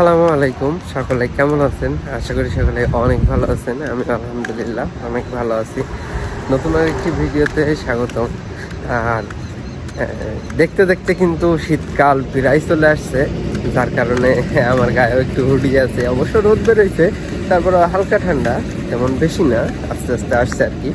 আসসালামু আলাইকুম। সকলে কেমন আছেন? আশা করি সকলে অনেক ভালো আছেন। আমি আলহামদুলিল্লাহ অনেক ভালো আছি। নতুন আরেকটি ভিডিওতে স্বাগতম। আর দেখতে দেখতে কিন্তু শীতকাল প্রায় চলে আসছে। যার কারণে আমার গায়েও একটু হুডি আছে। অবশ্য রোদ বেরোইছে তারপর হালকা ঠান্ডা, তেমন বেশি না, আস্তে আস্তে আসছে আর কি।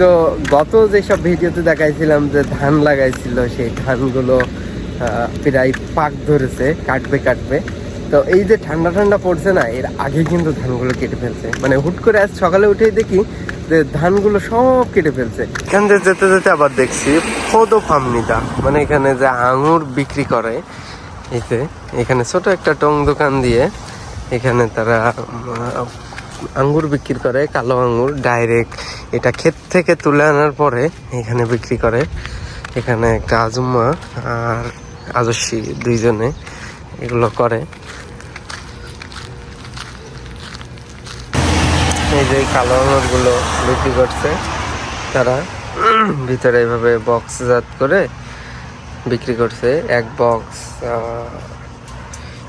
তো গত যেসব ভিডিওতে দেখাইছিলাম যে ধান লাগাইছিল, সেই ধানগুলো প্রায় পাক ধরেছে, কাটবে কাটবে। তো এই যে ঠান্ডা ঠান্ডা পড়ছে না, এর আগে কিন্তু ধানগুলো কেটে ফেলছে। মানে হুট করে আজ সকালে উঠেই দেখি যে ধানগুলো সব কেটে ফেলছে। এখান থেকে যেতে যেতে আবার দেখছি ফদো ফার্মনিটা মানে এখানে যে আঙুর বিক্রি করে এতে এখানে ছোট একটা টং দোকান দিয়ে এখানে তারা আঙ্গুর বিক্রি করে, কালো আঙ্গুর ডাইরেক্ট এটা ক্ষেত থেকে তুলে আনার পরে এখানে বিক্রি করে। এখানে একটা আজুম্মা আর আজস্বী দুইজনে এগুলো করে। এই যে এই কালো আঙুরগুলো বিক্রি করছে তারা ভিতরে এইভাবে বক্স জাত করে বিক্রি করছে এক বক্স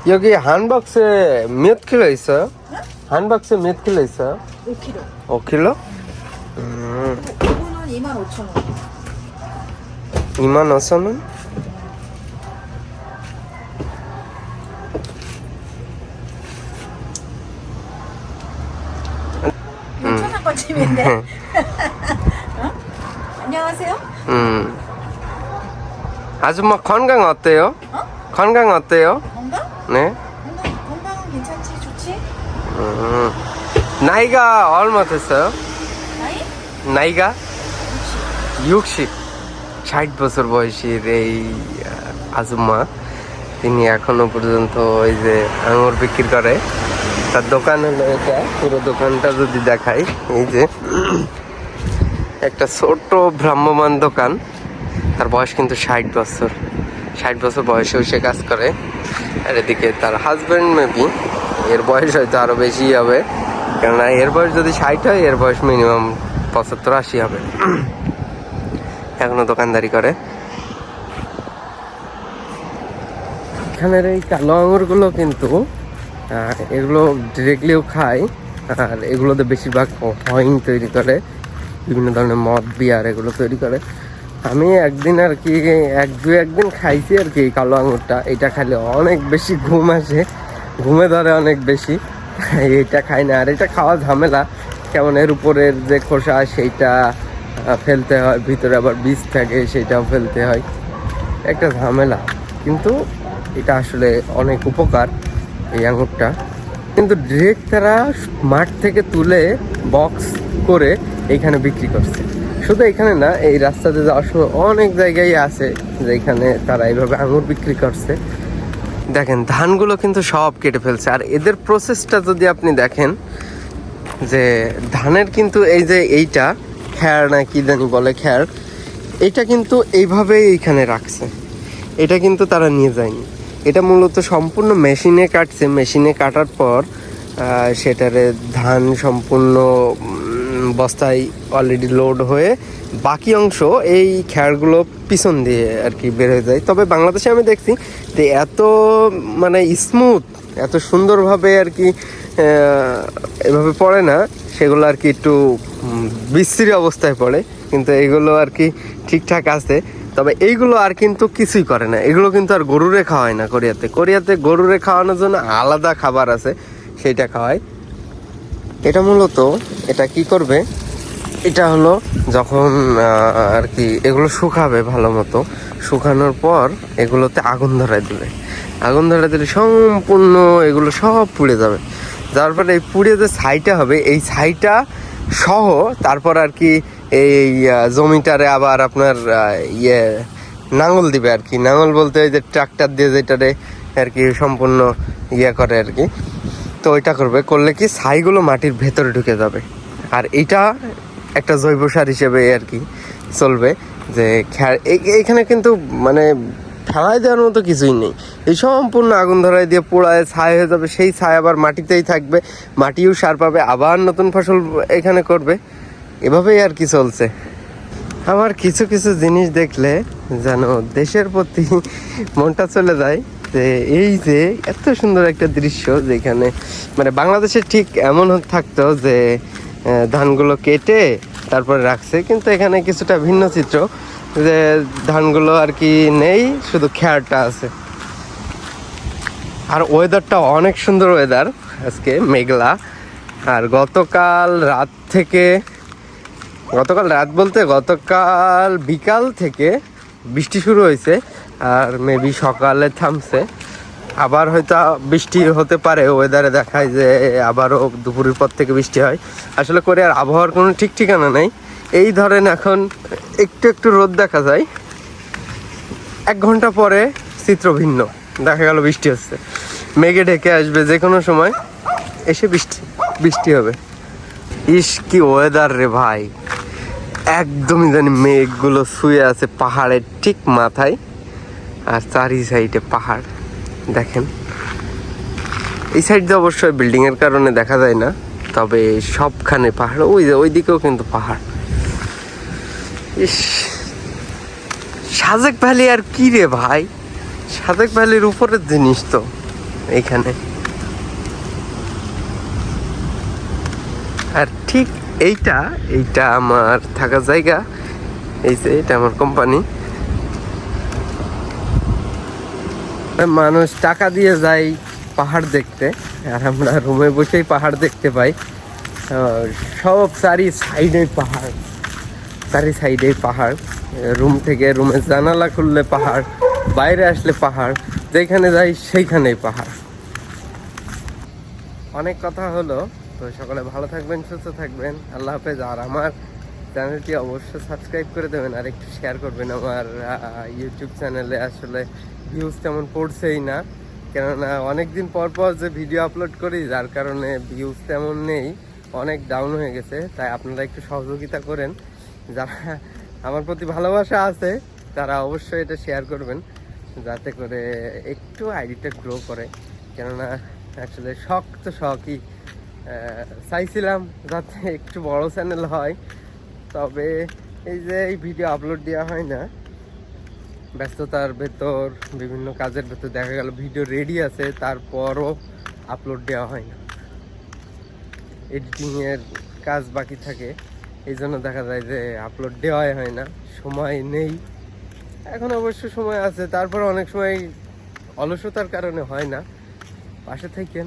여기 한 박스에 몇 킬로 있어요? 한 박스에 몇 킬로 있어요? 5kg. 5킬로? 음, 이거는 25,000원. 2만 5천 원? 이거 천상권집인데. 어? 안녕하세요. 음. 아줌마 건강 어때요? 어? 건강 어때요? 건강? 네. 건강, 건강은 괜찮지? 좋지? 음. 나이가 얼마 됐어요? 나이? 나이가 60 ষাট বছর বয়সীর এই আহ, আজুম্মা তিনি এখনো পর্যন্ত ওই যে আঙুর বিক্রি করে তার দোকান হলো এটা। পুরো দোকানটা যদি দেখাই, এই যে একটা ছোট ভ্রাম্যমান দোকান। তার বয়স কিন্তু ষাট বছর। ষাট বছর বয়সেও সে কাজ করে। আর এদিকে তার হাজব্যান্ড মেবি এর বয়স হয়তো আরও বেশি হবে। কেননা এর বয়স যদি ষাট হয়, এর বয়স মিনিমাম পঁচাত্তর আশি হবে। এখনও দোকানদারি করে। এখানের এই কালো আঙুরগুলো কিন্তু এগুলো ডিরেক্টলিও খায়। আর এগুলোতে বেশিরভাগ হইন তৈরি করে। বিভিন্ন ধরনের মদ বিয়ার এগুলো তৈরি করে। আমি একদিন আর কি, এক, দু, একদিন খাইছি আর কি কালো আঙুরটা। এটা খাইলে অনেক বেশি ঘুম আসে। ঘুমে ধরে অনেক বেশি। এটা খাই না। আর এটা খাওয়া ঝামেলা। কেমন এর উপরের যে খোসা, সেইটা ফেলতে হয়। ভিতরে আবার বীজ থাকে সেটাও ফেলতে হয়। একটা ঝামেলা। কিন্তু এটা আসলে অনেক উপকার। এই আঙুরটা কিন্তু ডিরেক্ট তারা মাঠ থেকে তুলে বক্স করে এইখানে বিক্রি করছে। শুধু এখানে না, এই রাস্তাতে যাওয়ার সময় অনেক জায়গায় আছে যেখানে তারা এইভাবে আঙুর বিক্রি করছে। দেখেন, ধানগুলো কিন্তু সব কেটে ফেলছে। আর এদের প্রসেসটা যদি আপনি দেখেন, যে ধানের কিন্তু এই যে এইটা খ্যার না কি জানি বলে খ্যার এটা কিন্তু এইভাবেই এইখানে রাখছে। এটা কিন্তু তারা নিয়ে যায়নি। এটা মূলত সম্পূর্ণ মেশিনে কাটছে। মেশিনে কাটার পর সেটারে ধান সম্পূর্ণ বস্তায় অলরেডি লোড হয়ে বাকি অংশ এই খ্যারগুলো পিছন দিয়ে আর কি বের হয়ে যায়। তবে বাংলাদেশে আমি দেখছি যে এত মানে স্মুথ এত সুন্দরভাবে আর কি এভাবে পড়ে না, সেগুলো আর কি একটু বিশ্রী অবস্থায় পড়ে। কিন্তু এগুলো আর কি ঠিকঠাক আছে। তবে এইগুলো আর কিন্তু কিছুই করে না। এগুলো কিন্তু আর গরুরে খাওয়ায় না কোরিয়াতে। কোরিয়াতে গরুরে খাওয়ানোর জন্য আলাদা খাবার আছে, সেইটা খাওয়ায়। এটা মূলত এটা কি করবে? এটা হলো যখন আর কি এগুলো শুকাবে ভালো মতো, শুকানোর পর এগুলোতে আগুন ধরাই দিবে। আগুন ধরাই দিলে সম্পূর্ণ এগুলো সব পুড়ে যাবে। যার পরে এই পুড়ে যে ছাইটা হবে, এই ছাইটা সহ তারপর আর কি এই জমিটারে আবার আপনার ইয়ে নাঙল দিবে আর কি। নাঙল বলতে ওই যে ট্রাক্টর দিয়ে যেটারে আর কি সম্পূর্ণ ইয়ে করে আর কি। তো ওইটা করবে। করলে কি ছাইগুলো মাটির ভেতরে ঢুকে যাবে। আর এটা একটা জৈব সার হিসেবে আর কি চলবে। যে এইখানে কিন্তু মানে ফেলায় দেওয়ার মতো কিছুই নেই। এই সম্পূর্ণ আগুন ধরায় দিয়ে পোড়ায় ছাই হয়ে যাবে। সেই ছাই আবার মাটিতেই থাকবে। মাটিও সার পাবে। আবার নতুন ফসল এখানে করবে। এভাবেই আর কি চলছে। আমার কিছু কিছু জিনিস দেখলে যেন দেশের প্রতি মনটা চলে যায় যে এই যে এত সুন্দর একটা দৃশ্য যেখানে মানে বাংলাদেশে ঠিক এমন থাকতো যে ধানগুলো কেটে তারপরে রাখছে, কিন্তু এখানে কিছুটা ভিন্ন চিত্র যে ধানগুলো আর কি নেই, শুধু খেয়ারটা আছে। আর ওয়েদারটা অনেক সুন্দর ওয়েদার আজকে মেঘলা। আর গতকাল রাত থেকে গতকাল রাত বলতে গতকাল বিকাল থেকে বৃষ্টি শুরু হয়েছে, আর মেবি সকালে থামছে। আবার হয়তো বৃষ্টি হতে পারে ওয়েদারে দেখায় যে আবারও দুপুরের পর থেকে বৃষ্টি হয়। আসলে করে আর আবহাওয়ার কোনো ঠিক ঠিকানা নেই। এই ধরেন এখন একটু একটু রোদ দেখা যায়। এক ঘণ্টা পরে চিত্র ভিন্ন, দেখা গেল বৃষ্টি হচ্ছে। মেঘে ঢেকে আসবে যে কোনো সময়, এসে বৃষ্টি বৃষ্টি হবে। ইস, কি ওয়েদার রে ভাই। একদমই জানি মেঘগুলো শুয়ে আছে পাহাড়ের ঠিক মাথায় আর চারি সাইডে পাহাড়, দেখেন। এই সাইড দিয়ে অবশ্যই বিল্ডিং এর কারণে দেখা যায় না, তবে সবখানে পাহাড়, ওই যে ওইদিকেও কিন্তু পাহাড়। ইস, সাজেক ভ্যালি আর কি রে ভাই? সাজেক ভ্যালির উপরের জিনিস তো এইখানে আর ঠিক এইটা এইটা আমার থাকার জায়গা। এই যে, এটা আমার কোম্পানি মানুষ টাকা দিয়ে যায় পাহাড় দেখতে, আর আমরা রুমে বসেই পাহাড় দেখতে পাই। সব চারি সাইডে পাহাড়, চারি সাইডে পাহাড়। রুম থেকে রুমের জানালা খুললে পাহাড়, বাইরে আসলে পাহাড়, যেখানে যাই সেইখানেই পাহাড়। অনেক কথা হলো। তো সকলে ভালো থাকবেন, সুস্থ থাকবেন। আল্লাহ হাফেজ। আর আমার চ্যানেলটি অবশ্যই সাবস্ক্রাইব করে দেবেন আর একটু শেয়ার করবেন আমার ইউটিউব চ্যানেলে আসলে ভিউজ তেমন পড়ছেই না। কেননা অনেক দিন পর পর যে ভিডিও আপলোড করি, যার কারণে ভিউজ তেমন নেই, অনেক ডাউন হয়ে গেছে। তাই আপনারা একটু সহযোগিতা করেন। যারা আমার প্রতি ভালোবাসা আছে, তারা অবশ্যই এটা শেয়ার করবেন, যাতে করে একটু আইডিটা গ্রো করে। কেননা আসলে শখ তো শখই। চাইছিলাম যাতে একটু বড় চ্যানেল হয়, তবে এই যে এই ভিডিও আপলোড দেওয়া হয় না, ব্যস্ততার ভেতর, বিভিন্ন কাজের ভেতর দেখা গেল ভিডিও রেডি আছে, তারপরও আপলোড দেওয়া হয় না। এডিটিংয়ের কাজ বাকি থাকে, এই জন্য দেখা যায় যে আপলোড দেওয়াই হয় না, সময় নেই। এখন অবশ্য সময় আছে, তারপর অনেক সময় অলসতার কারণে হয় না। পাশে থাকেন।